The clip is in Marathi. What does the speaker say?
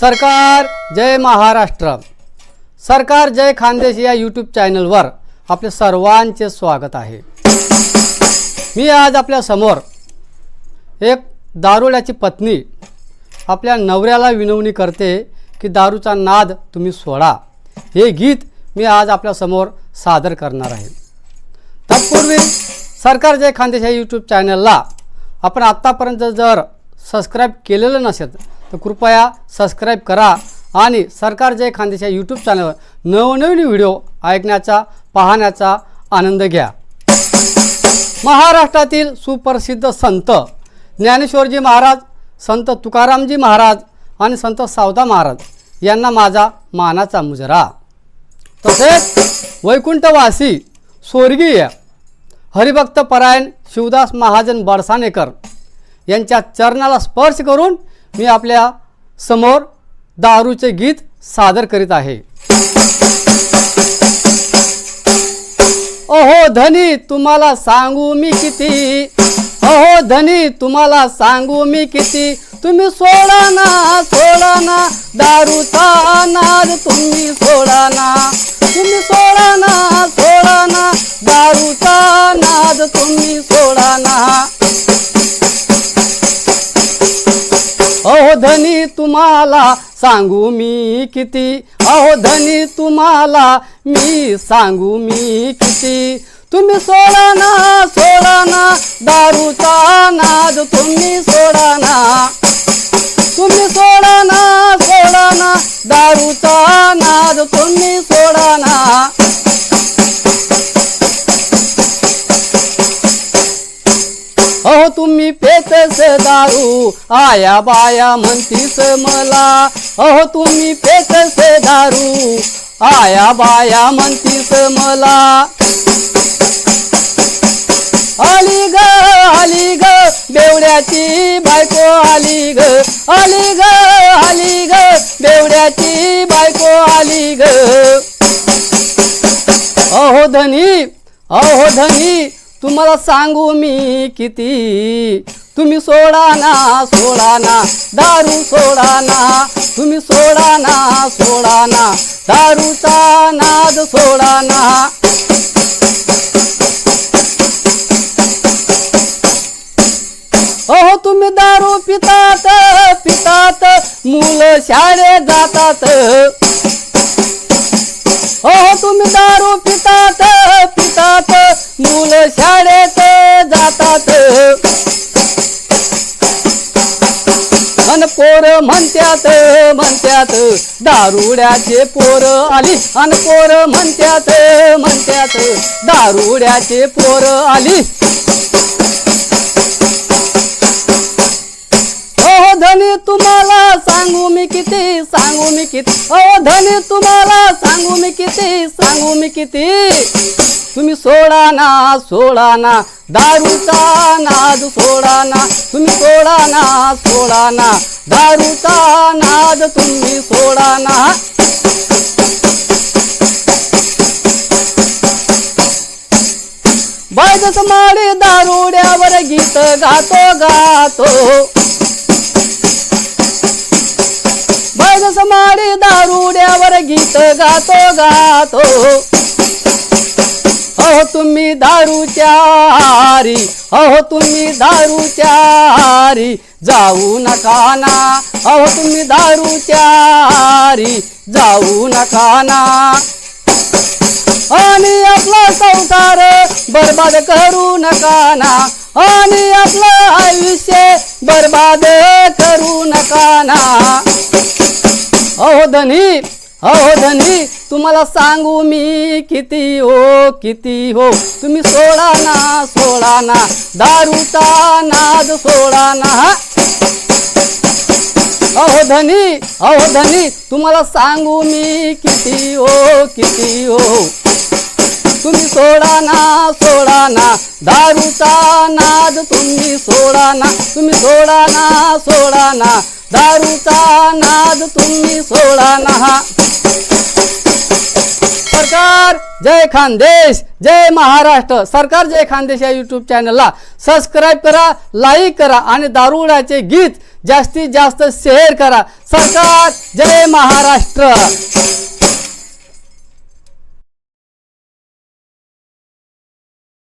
सरकार जय महाराष्ट्र. सरकार जय खानदेश या यूट्यूब चॅनलवर आपले सर्वांचे स्वागत आहे. मी आज आपल्यासमोर एक दारुड्याची पत्नी आपल्या नवऱ्याला विनवणी करते की दारूचा नाद तुम्ही सोडा. हे गीत मी आज आपल्यासमोर सादर करणार आहे. तत्पूर्वी सरकार जय खानदेश या यूट्यूब चॅनलला आपण आत्तापर्यंत जर सबस्क्राईब केलेलं नसेल तर कृपया सबस्क्राईब करा आणि सरकार जय खानदेश यूट्यूब चॅनलवर नवनवीन व्हिडिओ ऐकण्याचा पाहण्याचा आनंद घ्या. महाराष्ट्रातील सुप्रसिद्ध संत ज्ञानेश्वरजी महाराज संत तुकारामजी महाराज आणि संत सावदा महाराज यांना माझा मानाचा मुजरा. तसेच वैकुंठवासी स्वर्गीय हरिभक्त परायण शिवदास महाजन बडसानेकर यांच्या चरणाला स्पर्श करून मी आपल्यासमोर दारूचे गीत सादर करीत आहे. अहो धनी तुम्हाला सांगू मी किती? अहो धनी तुम्हाला सांगू मी किती? तुम्ही सोडा ना सोडा ना दारूचा नाद तुम्ही सोडा ना. तुम्हाला सांगू मी किती? अहो धनी तुम्हाला मी सांगू मी किती? तुम्ही सोडा ना सोडा ना दारूचा नाद तुम्ही सोडा ना. तुम्ही सोडा ना सोडा ना दारूचा नाद तुम्ही सोडा तुम्ही पेतस दारू. आया बाया म्हणतीस मला. अहो तुम्ही पेतस दारू. आया बाया म्हणतीस मला. आली ग आली ग बेवड्याची बायको आली ग. आली ग आली ग बेवड्याची बायको आली ग. अहो धनी अहो धनी तुम्हाला सांगू मी किती? तुम्ही सोडा ना सोडा ना दारू सोडा ना. तुम्ही सोडा ना सोडा ना दारूचा नाद सोडा ना. अहो तुम्ही दारू पितात पितात मुलं शाळेत जातात. पोर म्हणत्यात म्हणत्यात दारुड्याचे पोर आली. अन पोर म्हणत्यात म्हणत्यात दारुड्याचे पोर आली. धनी तुम्हाला सांगू मी किती सांगू मी किती. ओ धनी तुम्हाला सांगू मी किती सांगू मी किती. तुम्ही सोडा ना सोडा ना दारूचा नाद सोडा ना तुम्ही सोडा ना सोडा ना दारूचा नाद तुम्ही सोडा ना बायदस माळे दारुड्यावर गीत गातो गातो. बैल माळे दारुड्यावर गीत गातो गातो. तुम्ही दारूच्या हारी अहो तुम्ही दारूच्या हारी जाऊ नका ना. अहो तुम्ही दारूच्या हारी जाऊ नका ना. आणि आपला संसार बर्बाद करू नका ना. आणि आपलं आयुष्य बर्बाद करू नका ना. अहो धनी अहो धनी तुम्हाला सांगू मी किती हो किती हो? तुम्ही सोडा ना सोडा ना. दारूचा नाद सोडा ना. अहो धनी अहो धनी तुम्हाला सांगू मी किती हो किती हो? तुम्ही सोडा ना सोडा ना. दारूचा नाद तुम्ही सोडा ना. तुम्ही सोडा ना सोडा ना. दारूचा नाद तुम्ही सोडा ना. सरकार जय खानदेश जय महाराष्ट्र. सरकार जय खानदेश या यूट्यूब चॅनलला सबस्क्राईब करा लाईक करा आणि दारुड्याचे गीत जास्तीत जास्त शेअर करा. सरकार जय महाराष्ट्र.